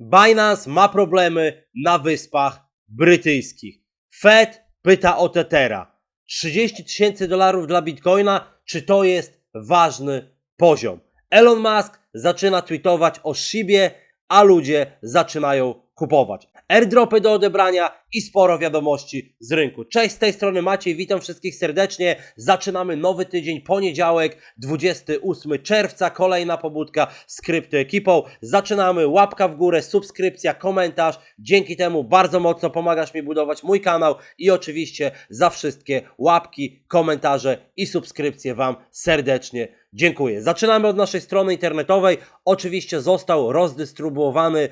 Binance ma problemy na wyspach brytyjskich. Fed pyta o Tethera. 30 tysięcy dolarów dla Bitcoina, czy to jest ważny poziom? Elon Musk zaczyna tweetować o Shibie, a ludzie zaczynają kupować. Airdropy do odebrania i sporo wiadomości z rynku. Cześć, z tej strony Maciej, witam wszystkich serdecznie. Zaczynamy nowy tydzień, poniedziałek, 28 czerwca, kolejna pobudka z krypto ekipą. Zaczynamy, łapka w górę, subskrypcja, komentarz. Dzięki temu bardzo mocno pomagasz mi budować mój kanał i oczywiście za wszystkie łapki, komentarze i subskrypcje Wam serdecznie Dziękuję. Zaczynamy od naszej strony internetowej. Oczywiście został rozdystrybuowany y,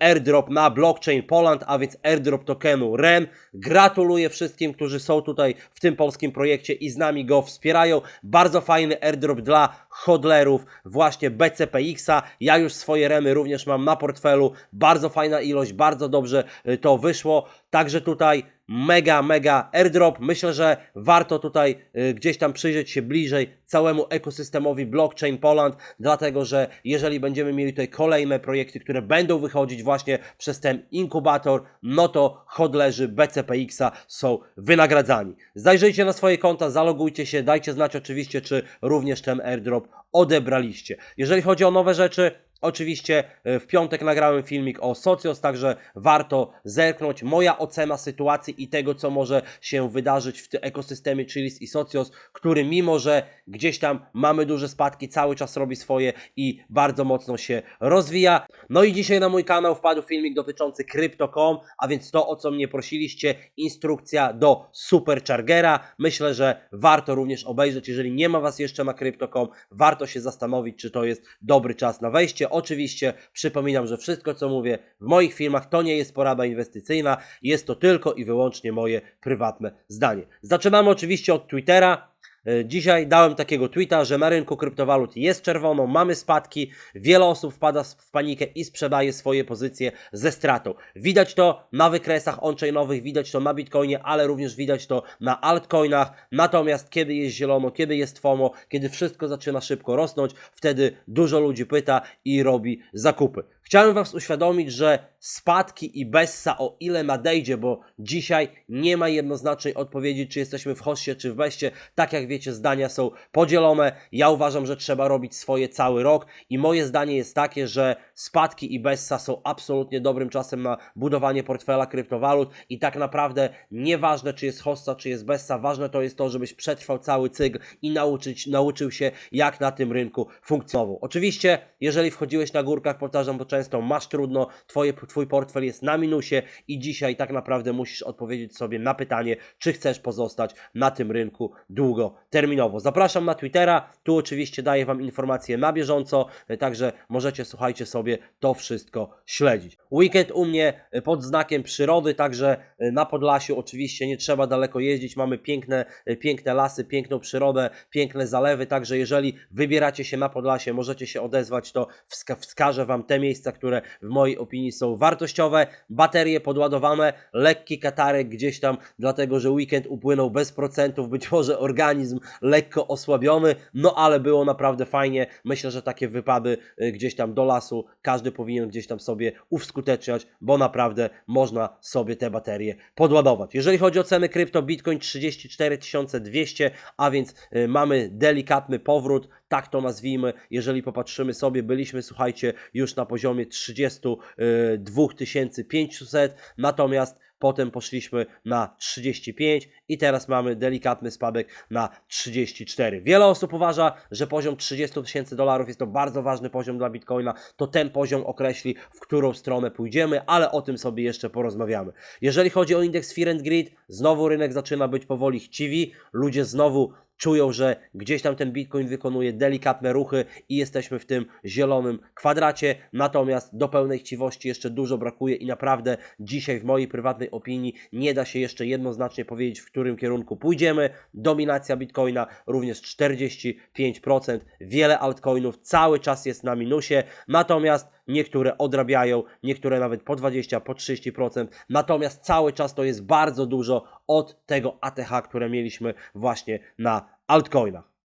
airdrop na blockchain Poland, a więc airdrop tokenu REN. Gratuluję wszystkim, którzy są tutaj w tym polskim projekcie i z nami go wspierają. Bardzo fajny airdrop dla hodlerów właśnie BCPX-a. Ja już swoje remy również mam na portfelu. Bardzo fajna ilość, bardzo dobrze y, to wyszło. Także tutaj mega, mega airdrop. Myślę, że warto tutaj y, gdzieś tam przyjrzeć się bliżej całemu ekosystemowi blockchain Poland, dlatego że jeżeli będziemy mieli tutaj kolejne projekty, które będą wychodzić właśnie przez ten inkubator, no to hodlerzy BCPX-a są wynagradzani. Zajrzyjcie na swoje konta, zalogujcie się, dajcie znać oczywiście, czy również ten airdrop odebraliście. Jeżeli chodzi o nowe rzeczy, Oczywiście e, w piątek nagrałem filmik o Socios, także warto zerknąć. Moja ocena sytuacji i tego, co może się wydarzyć w tym ekosystemie Chilis i Socios, który mimo, że gdzieś tam mamy duże spadki, cały czas robi swoje i bardzo mocno się rozwija. No i dzisiaj na mój kanał wpadł filmik dotyczący Crypto.com, a więc to, o co mnie prosiliście, instrukcja do Superchargera. Myślę, że warto również obejrzeć, jeżeli nie ma Was jeszcze na Crypto.com, warto się zastanowić, czy to jest dobry czas na wejście. Oczywiście przypominam, że wszystko co mówię w moich filmach to nie jest porada inwestycyjna, jest to tylko i wyłącznie moje prywatne zdanie. Zaczynamy oczywiście od Twittera. E, Dzisiaj dałem takiego tweeta, że na rynku kryptowalut jest czerwono, mamy spadki, wiele osób wpada w panikę i sprzedaje swoje pozycje ze stratą. Widać to na wykresach on-chainowych, widać to na Bitcoinie, ale również widać to na altcoinach. Natomiast kiedy jest zielono, kiedy jest FOMO, kiedy wszystko zaczyna szybko rosnąć, wtedy dużo ludzi pyta i robi zakupy. Chciałem Was uświadomić, że spadki i Bessa o ile nadejdzie, bo dzisiaj nie ma jednoznacznej odpowiedzi, czy jesteśmy w hoście, czy w beście. Tak jak wiecie, zdania są podzielone. Ja uważam, że trzeba robić swoje cały rok i moje zdanie jest takie, że spadki i Bessa są absolutnie dobrym czasem na budowanie portfela kryptowalut i tak naprawdę nieważne, czy jest hossa, czy jest Bessa, ważne to jest to, żebyś przetrwał cały cykl i nauczyć, nauczył się, jak na tym rynku funkcjonował. Oczywiście, jeżeli wchodziłeś na górkach, powtarzam to często, masz trudno, twoje, twój portfel jest na minusie i dzisiaj tak naprawdę musisz odpowiedzieć sobie na pytanie, czy chcesz pozostać na tym rynku długoterminowo. Zapraszam na Twittera, tu oczywiście daję Wam informacje na bieżąco, e, także możecie, słuchajcie sobie, to wszystko śledzić. Weekend u mnie e, pod znakiem przyrody, także e, na Podlasiu oczywiście nie trzeba daleko jeździć, mamy piękne, piękne lasy, piękną przyrodę, piękne zalewy, także jeżeli wybieracie się na Podlasie, możecie się odezwać, to wska wskażę Wam te miejsca, które w mojej opinii są wartościowe, baterie podładowane, lekki katarek gdzieś tam, dlatego że weekend upłynął bez procentów, być może organizm lekko osłabiony, no ale było naprawdę fajnie, myślę, że takie wypady y, gdzieś tam do lasu, każdy powinien gdzieś tam sobie uskuteczniać, bo naprawdę można sobie te baterie podładować. Jeżeli chodzi o ceny krypto, Bitcoin 34 200, a więc y, mamy delikatny powrót, tak to nazwijmy, jeżeli popatrzymy sobie, byliśmy, słuchajcie, już na poziomie 32 500, natomiast potem poszliśmy na 35 i teraz mamy delikatny spadek na 34. Wiele osób uważa, że poziom 30 tysięcy dolarów jest to bardzo ważny poziom dla Bitcoina, to ten poziom określi, w którą stronę pójdziemy, ale o tym sobie jeszcze porozmawiamy. Jeżeli chodzi o indeks Fear and Greed, znowu rynek zaczyna być powoli chciwi, ludzie znowu czują, że gdzieś tam ten Bitcoin wykonuje delikatne ruchy i jesteśmy w tym zielonym kwadracie. Natomiast do pełnej chciwości jeszcze dużo brakuje i naprawdę dzisiaj w mojej prywatnej opinii nie da się jeszcze jednoznacznie powiedzieć, w którym kierunku pójdziemy. Dominacja Bitcoina również 45%. Wiele altcoinów cały czas jest na minusie. Natomiast niektóre odrabiają, niektóre nawet po 20, po 30%. Natomiast cały czas to jest bardzo dużo od tego ATH, które mieliśmy właśnie na altcoinach.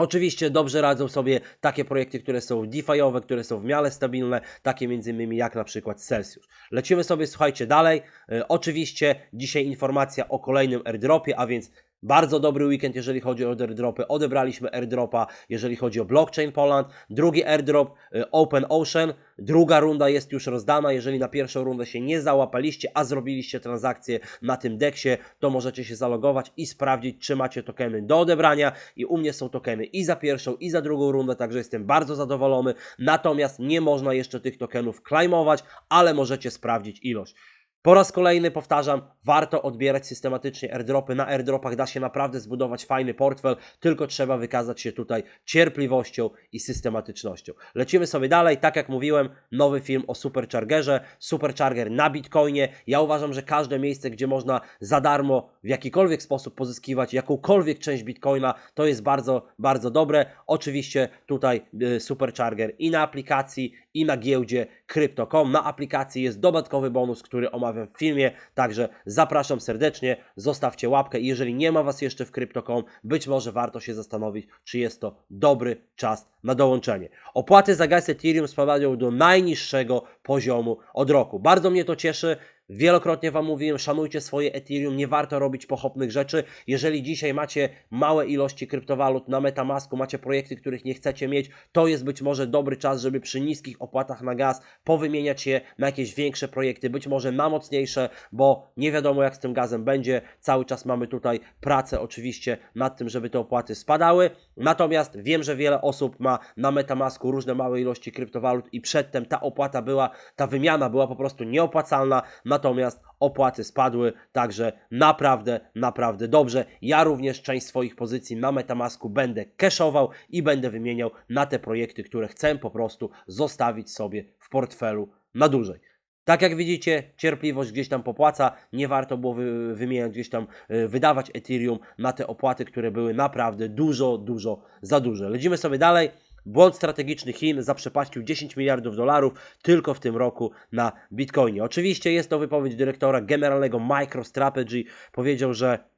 Oczywiście dobrze radzą sobie takie projekty, które są DeFi'owe, które są w miarę stabilne, takie między innymi jak na przykład Celsius. Lecimy sobie, słuchajcie, dalej. E, oczywiście dzisiaj informacja o kolejnym airdropie, a więc bardzo dobry weekend, jeżeli chodzi o airdropy. Odebraliśmy airdropa, jeżeli chodzi o Blockchain Poland. Drugi airdrop e, Open Ocean. Druga runda jest już rozdana. Jeżeli na pierwszą rundę się nie załapaliście, a zrobiliście transakcję na tym deksie, to możecie się zalogować i sprawdzić, czy macie tokeny do odebrania. I u mnie są tokeny i za pierwszą, i za drugą rundę, także jestem bardzo zadowolony. Natomiast nie można jeszcze tych tokenów claimować, ale możecie sprawdzić ilość. Po raz kolejny powtarzam, warto odbierać systematycznie airdropy. Na airdropach da się naprawdę zbudować fajny portfel, tylko trzeba wykazać się tutaj cierpliwością i systematycznością. Lecimy sobie dalej. Tak jak mówiłem, nowy film o Superchargerze. Supercharger na Bitcoinie. Ja uważam, że każde miejsce, gdzie można za darmo w jakikolwiek sposób pozyskiwać jakąkolwiek część Bitcoina, to jest bardzo, bardzo dobre. Oczywiście tutaj y, Supercharger i na aplikacji, i na giełdzie Crypto.com. Na aplikacji jest dodatkowy bonus, który omawiam w filmie, także zapraszam serdecznie, zostawcie łapkę i jeżeli nie ma Was jeszcze w Crypto.com, być może warto się zastanowić, czy jest to dobry czas na dołączenie. Opłaty za gaz Ethereum spadają do najniższego poziomu od roku. Bardzo mnie to cieszy. Wielokrotnie Wam mówiłem, szanujcie swoje Ethereum, nie warto robić pochopnych rzeczy. Jeżeli dzisiaj macie małe ilości kryptowalut na Metamasku, macie projekty, których nie chcecie mieć, to jest być może dobry czas, żeby przy niskich opłatach na gaz powymieniać je na jakieś większe projekty, być może na mocniejsze, bo nie wiadomo jak z tym gazem będzie. Cały czas mamy tutaj pracę oczywiście nad tym, żeby te opłaty spadały. Natomiast wiem, że wiele osób ma na Metamasku różne małe ilości kryptowalut i przedtem ta opłata była, ta wymiana była po prostu nieopłacalna, natomiast opłaty spadły, także naprawdę, naprawdę dobrze. Ja również część swoich pozycji na Metamasku będę cashował i będę wymieniał na te projekty, które chcę po prostu zostawić sobie w portfelu na dłużej. Tak jak widzicie, cierpliwość gdzieś tam popłaca, nie warto było wy, wymieniać gdzieś tam, y, wydawać Ethereum na te opłaty, które były naprawdę dużo, dużo za duże. Lecimy sobie dalej. Błąd strategiczny Chin zaprzepaścił 10 miliardów dolarów tylko w tym roku na Bitcoinie. Oczywiście jest to wypowiedź dyrektora generalnego MicroStrategy. Powiedział, że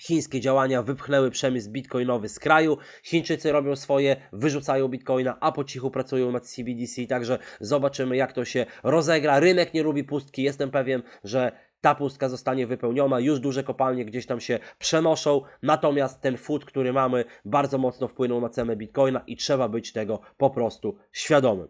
chińskie działania wypchnęły przemysł bitcoinowy z kraju. Chińczycy robią swoje, wyrzucają bitcoina, a po cichu pracują nad CBDC, także zobaczymy jak to się rozegra. Rynek nie lubi pustki, jestem pewien, że ta pustka zostanie wypełniona, już duże kopalnie gdzieś tam się przenoszą, natomiast ten food, który mamy, bardzo mocno wpłynął na cenę bitcoina i trzeba być tego po prostu świadomym.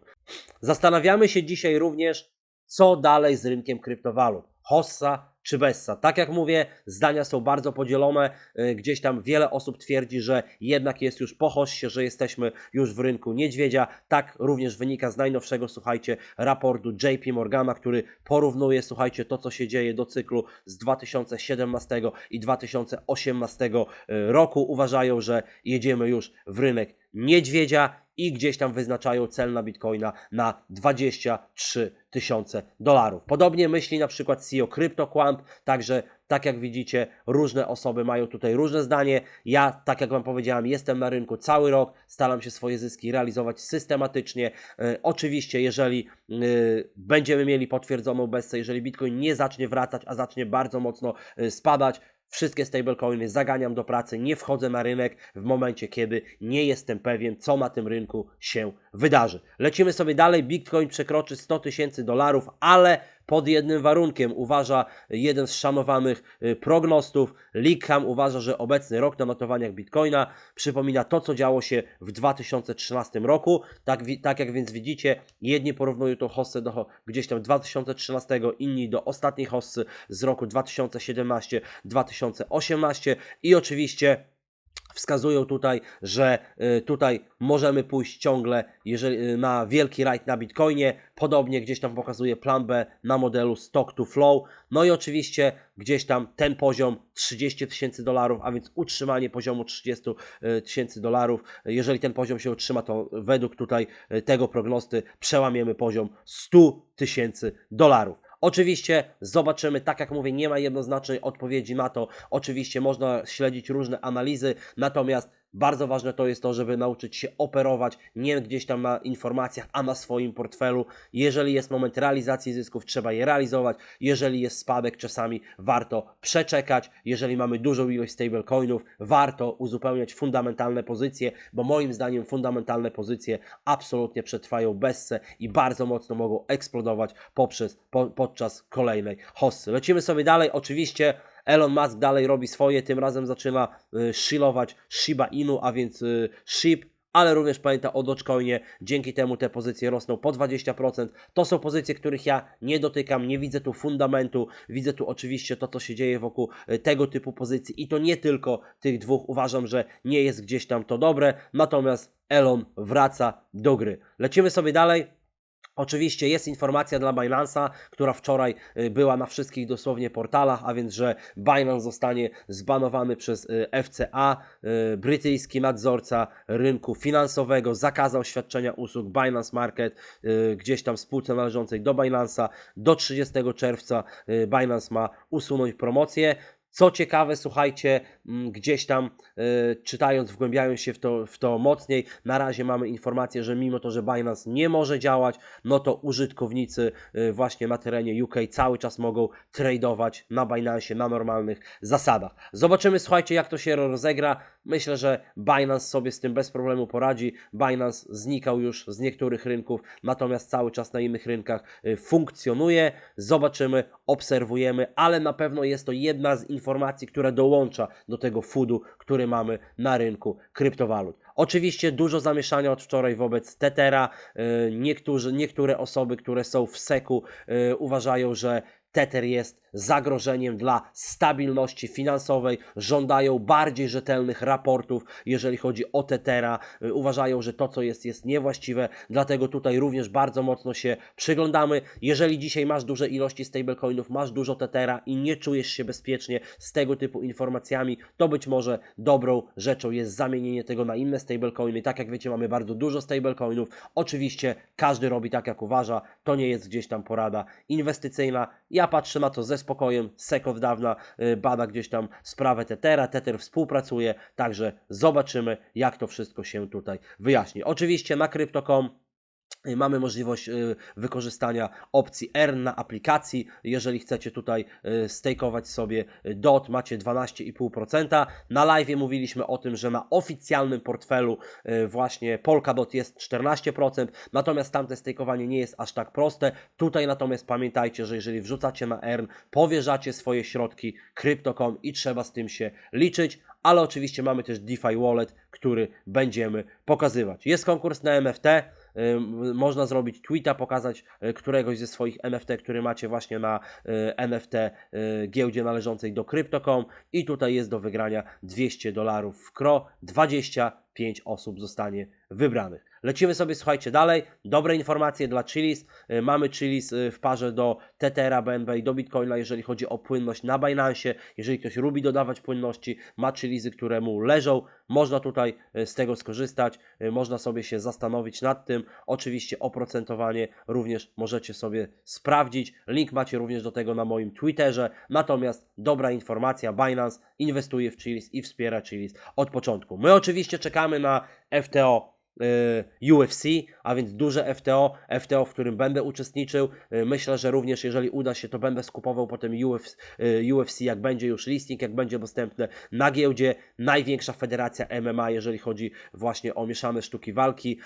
Zastanawiamy się dzisiaj również, co dalej z rynkiem kryptowalut. Hossa czy Bessa. Tak jak mówię, zdania są bardzo podzielone. Y, Gdzieś tam wiele osób twierdzi, że jednak jest już po że jesteśmy już w rynku niedźwiedzia. Tak również wynika z najnowszego, słuchajcie, raportu JP Morgana, który porównuje, słuchajcie, to co się dzieje do cyklu z 2017 i 2018 roku. Uważają, że jedziemy już w rynek niedźwiedzia i gdzieś tam wyznaczają cel na bitcoina na 23 tysiące dolarów. Podobnie myśli na przykład CEO CryptoQuant, także tak jak widzicie, różne osoby mają tutaj różne zdanie. Ja, tak jak Wam powiedziałem, jestem na rynku cały rok, staram się swoje zyski realizować systematycznie. E, oczywiście, jeżeli e, będziemy mieli potwierdzoną bestę, jeżeli Bitcoin nie zacznie wracać, a zacznie bardzo mocno e, spadać, Wszystkie stablecoiny zaganiam do pracy, nie wchodzę na rynek w momencie, kiedy nie jestem pewien, co na tym rynku się wydarzy. Lecimy sobie dalej. Bitcoin przekroczy 100 tysięcy dolarów, ale pod jednym warunkiem. Uważa jeden z szanowanych y, prognostów. Likham uważa, że obecny rok na notowaniach Bitcoina przypomina to, co działo się w 2013 roku. Tak, tak jak więc widzicie, jedni porównują tą hossę do gdzieś tam 2013, inni do ostatniej hossy z roku 2017-2018 i oczywiście wskazują tutaj, że y, tutaj możemy pójść ciągle jeżeli, y, na wielki rajd na Bitcoinie. Podobnie gdzieś tam pokazuje plan B na modelu stock to flow. No i oczywiście gdzieś tam ten poziom 30 tysięcy dolarów, a więc utrzymanie poziomu 30 y, tysięcy dolarów. Jeżeli ten poziom się utrzyma, to według tutaj tego prognosty przełamiemy poziom 100 tysięcy dolarów. Oczywiście zobaczymy, tak jak mówię, nie ma jednoznacznej odpowiedzi na to. Oczywiście można śledzić różne analizy, natomiast Bardzo ważne to jest to, żeby nauczyć się operować nie gdzieś tam na informacjach, a na swoim portfelu. Jeżeli jest moment realizacji zysków, trzeba je realizować. Jeżeli jest spadek, czasami warto przeczekać. Jeżeli mamy dużą ilość stablecoinów, warto uzupełniać fundamentalne pozycje, bo moim zdaniem fundamentalne pozycje absolutnie przetrwają bezse i bardzo mocno mogą eksplodować poprzez, po, podczas kolejnej hossy. Lecimy sobie dalej. Oczywiście Elon Musk dalej robi swoje, tym razem zaczyna y, shilować Shiba Inu, a więc y, SHIB, ale również pamięta o Dogecoinie, dzięki temu te pozycje rosną po 20%. To są pozycje, których ja nie dotykam, nie widzę tu fundamentu, widzę tu oczywiście to, co się dzieje wokół y, tego typu pozycji i to nie tylko tych dwóch, uważam, że nie jest gdzieś tam to dobre, natomiast Elon wraca do gry. Lecimy sobie dalej. Oczywiście jest informacja dla Binance'a, która wczoraj y, była na wszystkich dosłownie portalach, a więc, że Binance zostanie zbanowany przez y, FCA, y, brytyjski nadzorca rynku finansowego, zakazał świadczenia usług Binance Market gdzieś tam spółce należącej do Binance'a. Do 30 czerwca Binance ma usunąć promocję. Co ciekawe, słuchajcie, mm, gdzieś tam y, czytając, wgłębiając się w to, w to mocniej, na razie mamy informację, że mimo to, że Binance nie może działać, no to użytkownicy y, właśnie na terenie UK cały czas mogą tradować na Binance na normalnych zasadach. Zobaczymy, słuchajcie, jak to się rozegra. Myślę, że Binance sobie z tym bez problemu poradzi. Binance znikał już z niektórych rynków, natomiast cały czas na innych rynkach y, funkcjonuje. Zobaczymy, obserwujemy, ale na pewno jest to jedna z informacji, która dołącza do tego foodu, który mamy na rynku kryptowalut. Oczywiście dużo zamieszania od wczoraj wobec Tethera. Y, Niektórzy, niektóre osoby, które są w seku, y, uważają, że Tether jest zagrożeniem dla stabilności finansowej, żądają bardziej rzetelnych raportów, jeżeli chodzi o Tethera, Y, uważają, że to, co jest, jest niewłaściwe, dlatego tutaj również bardzo mocno się przyglądamy. Jeżeli dzisiaj masz duże ilości stablecoinów, masz dużo Tethera i nie czujesz się bezpiecznie z tego typu informacjami, to być może dobrą rzeczą jest zamienienie tego na inne stablecoiny. Tak jak wiecie, mamy bardzo dużo stablecoinów. Oczywiście każdy robi tak, jak uważa. To nie jest gdzieś tam porada inwestycyjna. Ja patrzę na to ze spokojem. Od dawna y, bada gdzieś tam sprawę Tethera. Tether współpracuje, także zobaczymy, jak to wszystko się tutaj wyjaśni. Oczywiście na Crypto.com y, Mamy możliwość y, wykorzystania opcji Earn na aplikacji. Jeżeli chcecie tutaj y, stakeować sobie y, DOT, macie 12,5%. Na live mówiliśmy o tym, że na oficjalnym portfelu właśnie Polkadot jest 14%, natomiast tamte stakeowanie nie jest aż tak proste. Tutaj natomiast pamiętajcie, że jeżeli wrzucacie na Earn, powierzacie swoje środki Crypto.com i trzeba z tym się liczyć, ale oczywiście mamy też DeFi Wallet, który będziemy pokazywać. Jest konkurs na NFT. Można zrobić tweeta, pokazać y, któregoś ze swoich NFT, który macie właśnie na NFT y, giełdzie należącej do Crypto.com i tutaj jest do wygrania 200 dolarów w KRO. 25 osób zostanie wybranych. Lecimy sobie, słuchajcie, dalej. Dobre informacje dla Chilis. Y, Mamy Chilis y, w parze do Tethera, BNB i do Bitcoina, jeżeli chodzi o płynność na Binance. Jeżeli ktoś lubi dodawać płynności, ma Chilisy, które mu leżą, można tutaj y, z tego skorzystać. Można sobie się zastanowić nad tym. Oczywiście oprocentowanie również możecie sobie sprawdzić. Link macie również do tego na moim Twitterze. Natomiast dobra informacja, Binance inwestuje w Chilis i wspiera Chilis od początku. My oczywiście czekamy na FTO y, UFC, a więc duże FTO, FTO, w którym będę uczestniczył. Y, Myślę, że również jeżeli uda się, to będę skupował potem UFC, y, UFC, jak będzie już listing, jak będzie dostępne na giełdzie. Największa federacja MMA, jeżeli chodzi właśnie o mieszane sztuki walki,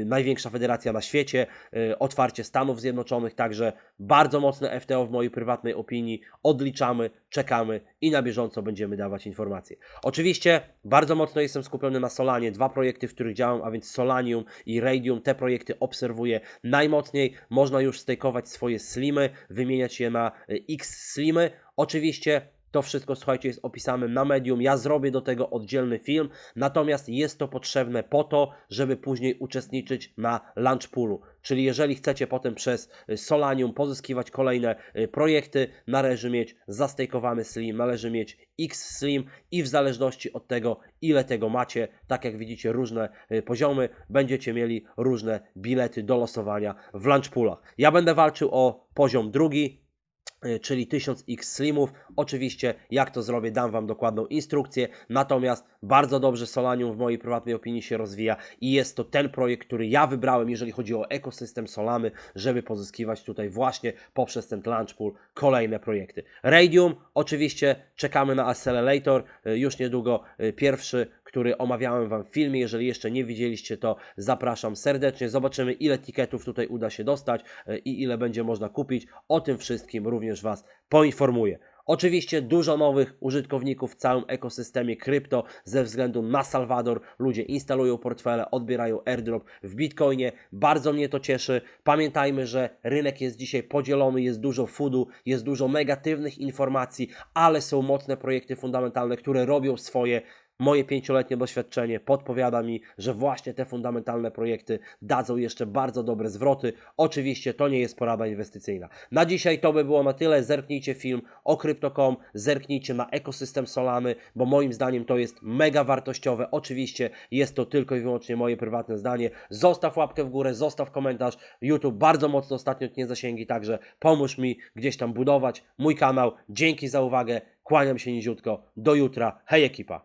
y, największa federacja na świecie, y, otwarcie Stanów Zjednoczonych, także bardzo mocne FTO w mojej prywatnej opinii. Odliczamy, czekamy i na bieżąco będziemy dawać informacje. Oczywiście bardzo mocno jestem skupiony na Solanie, dwa projekty, w których działam, a więc Solanium i Radium. Te projekty obserwuję najmocniej. Można już stakeować swoje slimy, wymieniać je na y, X slimy. Oczywiście to wszystko, słuchajcie, jest opisane na medium. Ja zrobię do tego oddzielny film, natomiast jest to potrzebne po to, żeby później uczestniczyć na launch poolu. Czyli jeżeli chcecie potem przez y, Solanium pozyskiwać kolejne y, projekty, należy mieć zastejkowany slim, należy mieć X slim i w zależności od tego, ile tego macie, tak jak widzicie, różne y, poziomy, będziecie mieli różne bilety do losowania w launch poolach. Ja będę walczył o poziom drugi, czyli 1000x slimów. Oczywiście, jak to zrobię, dam Wam dokładną instrukcję. Natomiast bardzo dobrze Solanium w mojej prywatnej opinii się rozwija i jest to ten projekt, który ja wybrałem, jeżeli chodzi o ekosystem Solany, żeby pozyskiwać tutaj właśnie poprzez ten launch pool kolejne projekty. Radium, oczywiście czekamy na Accelerator, y, już niedługo y, pierwszy, który omawiałem Wam w filmie. Jeżeli jeszcze nie widzieliście, to zapraszam serdecznie. Zobaczymy, ile tiketów tutaj uda się dostać y, i ile będzie można kupić. O tym wszystkim również Was poinformuję. Oczywiście dużo nowych użytkowników w całym ekosystemie krypto ze względu na Salwador. Ludzie instalują portfele, odbierają airdrop w Bitcoinie. Bardzo mnie to cieszy. Pamiętajmy, że rynek jest dzisiaj podzielony, jest dużo foodu, jest dużo negatywnych informacji, ale są mocne projekty fundamentalne, które robią swoje. Moje pięcioletnie doświadczenie podpowiada mi, że właśnie te fundamentalne projekty dadzą jeszcze bardzo dobre zwroty. Oczywiście to nie jest porada inwestycyjna. Na dzisiaj to by było na tyle. Zerknijcie film o Crypto.com, zerknijcie na ekosystem Solany, bo moim zdaniem to jest mega wartościowe. Oczywiście jest to tylko i wyłącznie moje prywatne zdanie. Zostaw łapkę w górę, zostaw komentarz. YouTube bardzo mocno ostatnio tnie zasięgi, także pomóż mi gdzieś tam budować mój kanał. Dzięki za uwagę. Kłaniam się niziutko. Do jutra. Hej ekipa.